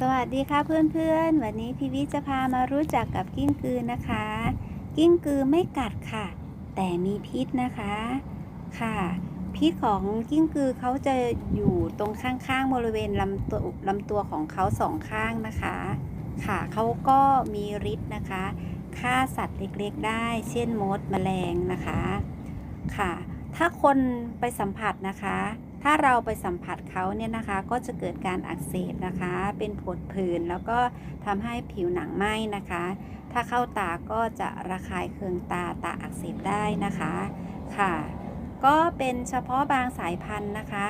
สวัสดีค่ะเพื่อนๆ วันนี้พี่วิจะพามารู้จักกับกิ้งกือนะคะ กิ้งกือไม่กัดค่ะ แต่มีพิษนะคะค่ะ พิษของกิ้งกือเขาจะอยู่ตรงข้างๆบริเวณลำตัวลำตัวของเขาสองข้างนะคะ ค่ะเขาก็มีฤทธิ์นะคะฆ่าสัตว์เล็กๆ ได้ เช่นมดแมลงนะคะค่ะ ถ้าคนไปสัมผัสนะคะ ถ้าเราไปสัมผัสเขาเนี่ยนะคะก็จะเกิดการอักเสบนะคะ เป็นผดผื่นแล้วก็ทำให้ผิวหนังไหม้นะคะ ถ้าเข้าตาก็จะระคายเคืองตาตาอักเสบได้นะคะค่ะ ก็เป็นเฉพาะบางสายพันธุ์นะคะ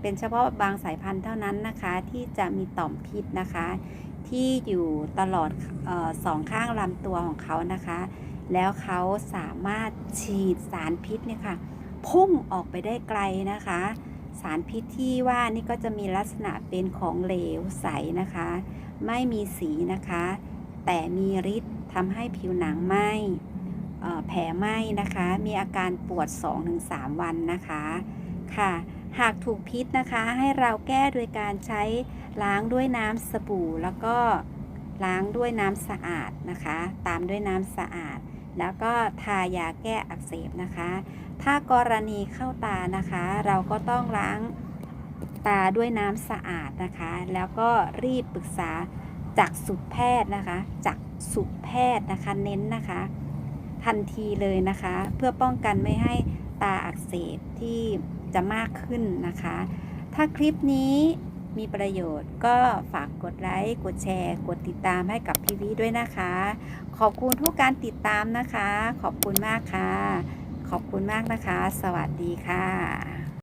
เป็นเฉพาะบางสายพันธุ์เท่านั้นนะคะที่จะมีต่อมพิษนะคะ ที่อยู่ตลอดออสองข้างลำตัวของเขานะคะ แล้วเขาสามารถฉีดสารพิษเนี่ยค่ะพุ่งออกไปได้ไกลนะคะ สารพิษที่ว่านี่ก็จะมีลักษณะเป็นของเหลวใสนะคะ ไม่มีสีนะคะ แต่มีฤทธิ์ทำให้ผิวหนังไหม้แผลไหม้นะคะ มีอาการปวด 2-3 วันนะคะค่ะ หากถูกพิษนะคะให้เราแก้โดยการใช้ล้างด้วยน้ำสบู่ แล้วก็ล้างด้วยน้ำสะอาดนะคะ ตามด้วยน้ำสะอาด แล้วก็ทายาแก้อักเสบนะคะ ถ้ากรณีเข้าตานะคะ เราก็ต้องล้างตาด้วยน้ำสะอาดนะคะ แล้วก็รีบปรึกษาจักษุแพทย์นะคะจักษุแพทย์นะคะเน้นนะคะ ทันทีเลยนะคะ เพื่อป้องกันไม่ให้ตาอักเสบที่จะมากขึ้นนะคะ ถ้าคลิปนี้ มีประโยชน์ ก็ฝากกดไลค์กดแชร์ กดติดตามให้กับพี่วิด้วยนะคะ ขอบคุณทุกการติดตามนะคะ ขอบคุณมากค่ะ ขอบคุณมากนะคะ สวัสดีค่ะ